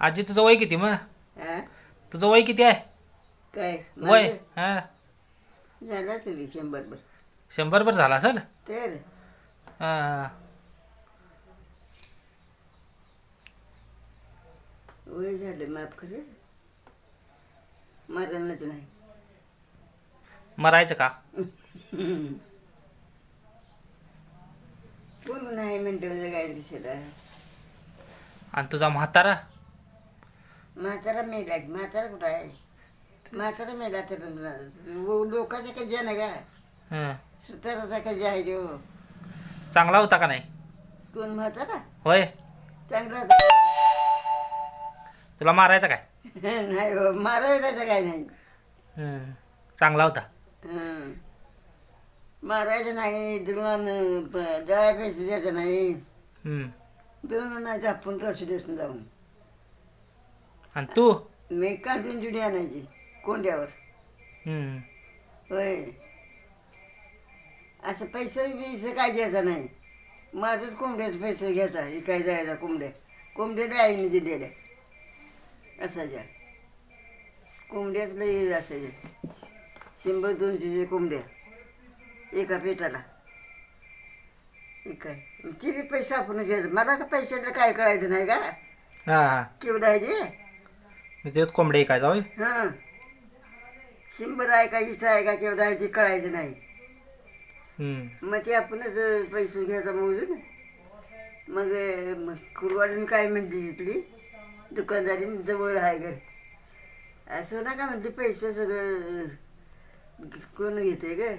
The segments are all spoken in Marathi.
आजी तुझं वय किती मग? हा? तुझं वय किती आहे? काय? वय माझं? हा. झालं असेल शंभर भर शंभर भर झाला असेल? तर? हा. वय झालं माफ खरं मरणच नाही. मरायचं का? कोण नाही म्हणतो काय दिसायला. आणि तुझा म्हातारा? म्हातारा मेला म्हातारा कुठं आहे? म्हातारा मेला तर लोकांचं कधी आहे ना का हं. सुताराचा कधी आहे जो चांगला होता का नाही? कोण म्हातारा? होय. चांगला होता तुला मारायचा काय? नाही हो मारायचं काय नाही. हं. चांगला होता. हं. मारायचं नाही दळा पैसे द्यायचं नाही. हं. झापून रसू देसून जाऊन. आणि तू? मी काढून जुडी आणायची कोंड्यावर. होय. असं पैसे बिसे काय द्यायचा नाही. माझंच कोंबड्याचे पैसे घ्यायचा हे काय जायचा कोंबड्या कोंबड्या द्यायने दिलेल्या असायच्या. कोंबड्याच लई असायच्या शंभर दोनशेचे कोंबड्या एका पेटाला. काय? ती बी पैसे आपणच घ्यायचं? मला का पैशातलं काय कळायचं नाही का? हा. हा केवढं आहे ते? मी तेच कोंबडे काय जाऊ? हां. शंभर आहे का इथं आहे का आहे ते कळायचं नाही. मग ते आपणच पैसे घ्यायचा मोजून. मग मग कुरवाडीने काय म्हणते तिथली? दुकानदारी जवळ आहे घर. असं ना का म्हणते पैसे सगळं अं, कोण घेते ग?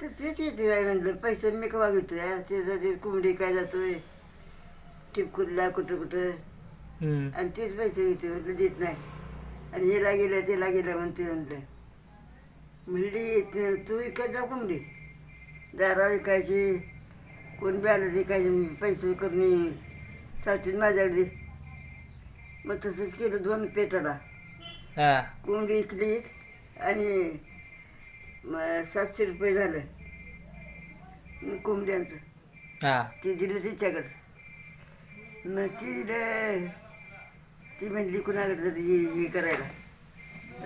तर तेच येते आहे म्हणलं पैसे मी कवा घेतोय? त्याचा ते कोंबडी काय जातोय? टिपकुरला कुठं कुठं आणि तेच पैसे घेते म्हटलं देत नाही. आणि हिला गेलं त्याला गेलं म्हणते म्हटलं म्हणली "त- तू विकत जा कोंबडी दारा विकायची कोण बी विकायची पैसे करणे साठी माझ्याकडे मग तसंच केलं दोन पेटाला. कोंबडी विकली आणि सातशे रुपये झालं. कोंबड्यांचं ती दिलं तिच्याकडं. मग ती दिलं ती म्हणली कुणाकडे तरी हे हे करायला.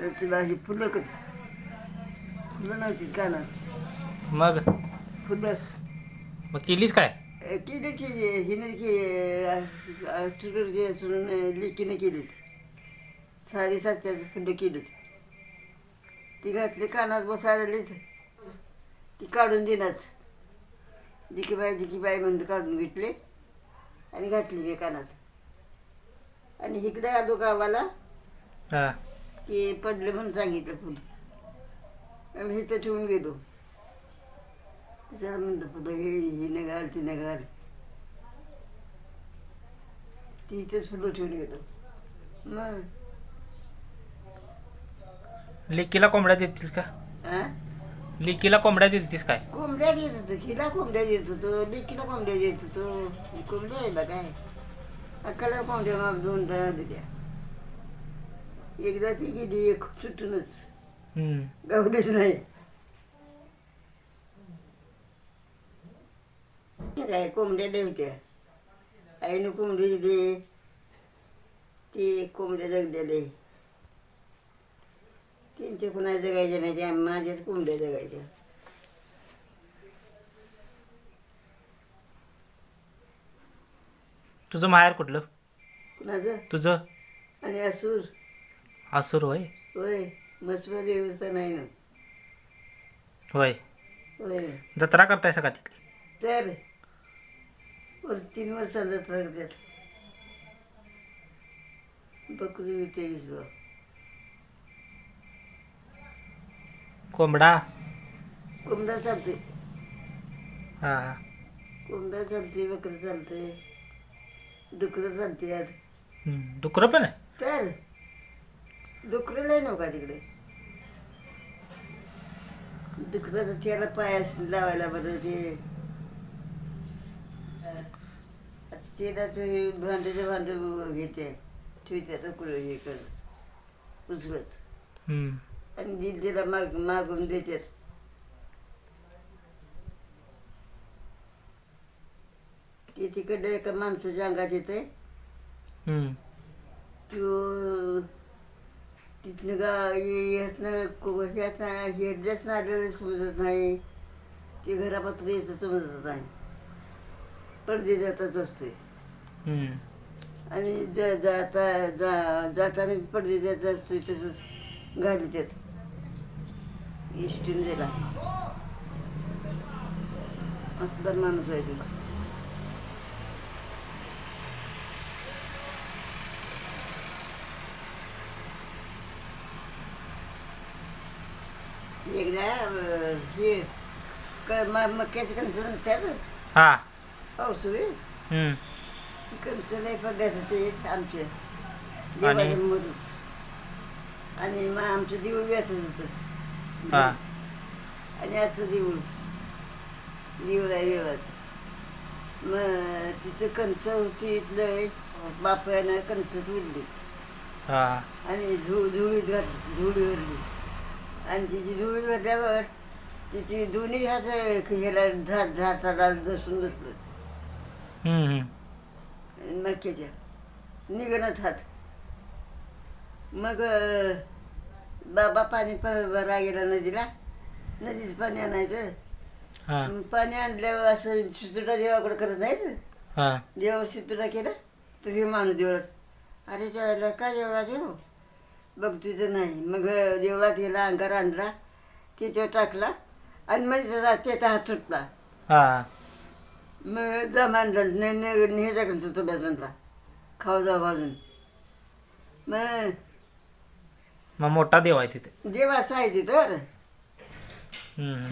तर तुला ही फुलं कर फुलं नव्हती कानात मग? फुलं. मग केलीस काय? अ, केली की हिने की असून लिकीने केलीत साडेसातच्याचं फुलं केलीत ती घातली कानात बसायला लिहित ती काढून दिनाच दिकीबाई दिकीबाई म्हणून काढून घेतले आणि घातली कानात. आणि इकडे आलो गावाला हा. की पडले म्हणून सांगितलं फुल आणि इथं ठेवून गेलो. त्याला म्हणतो फुलं हे ही न घाल ती न घाल ती इथेच फुलं ठेवून घेतो मग? लिकीला कोंबड्या देतीस का? हा लिकीला कोंबड्या देतीस काय? कोंबड्या देत होतो हिला कोंबड्या देत होतो लेकीला कोंबड्या देत होतो. कोंबड्या ना काय अक्काला कोंबड्या माप दोन दहा दिल्या. एकदा ती गेली एक सुटूनच. गावलीच नाही. काय कोंबड्या ठेवत्या आईनं कोंबडी दिली. ती कोंबड्या जगलेले. त्यांच्या कुणा जगायच्या नाही माझ्याच कोंबड्या जगायच्या. तुझं माहेर कुठलं? कुणाचं तुझं? आणि असूर आसूर होय? होय. मसवा देवस्थान आहे ना. होय. होय. जत्रा करतायसा का तिथली? तर. वर तीन वर्षाला जत्रा करतात बकरी विकते विसवा कोंबडा? कोंबडा चालते हा कोंबडा चालते बकरी चालते डुकरं हं. डुकरं पण आहे? तर डुकरं नाही नव्हता तिकडे डुकराचं त्याला पाय असं लावायला बरं ते. तेलाचं भांड्याचं भांड घेते. ठेवत्याचं कुठं हे कर उचलत. आणि दिल तिला माग मागून देतात ते तिकडे एका माणसाच्या अंगात येते हं. तो तिथनं गा ह्यातनं को- ह्यातनं हेरल्याच आलेलं समजत नाही. ते घरापत्र यायचं समजत नाही. पडदे जाताच असतोय. हम्म. आणि ज- जाता जा जाताना पडदे जात असतोय तसंच घालीत येत इष्टून दिला असला माणूस आहे तो एकदा अं, हे क- म- मक्याचं कणसं नसतात? हा. पावसाळी? हम्म. ती कणसं होते आमचे. आणि? देवाच्या मध्येच आणि मग आमचं देऊळ व्यासत होतं. हा. आणि असं देऊळ. देऊळ आहे देवाचं. मग तिथं कणसं होती इथलं बापानं कणसं हा. आणि झु झुळीत घात झुळी भरली आणि तिची झुळी भरल्यावर तिची दोन्ही हात ह्याला झाड झाडाला बसून बसलं. मक्याच्या निघणच हात. मग अं, बाबा पाणी भरा गेला नदीला. नदीचं पाणी आणायचं. हा. मग पाणी आणल्यावर असं सुतुडा देवाकडे करत नाहीत? हा. देवावर सुतुडा केला तर हे माणूस देवळात. अरे चालला काय देवळा देव बघ तुझं नाही. मग देवळात गेला अंगार आणला त्याच्यावर टाकला आणि मग त्याचा त्याचा हात सुटला. हा. मग जा मांडलं ने ने ने जाकडचं तुला म्हणला खाऊ जा भाजून मग मग मोठा देव आहे तिथे. देव असं आहे तिथं. हम्म.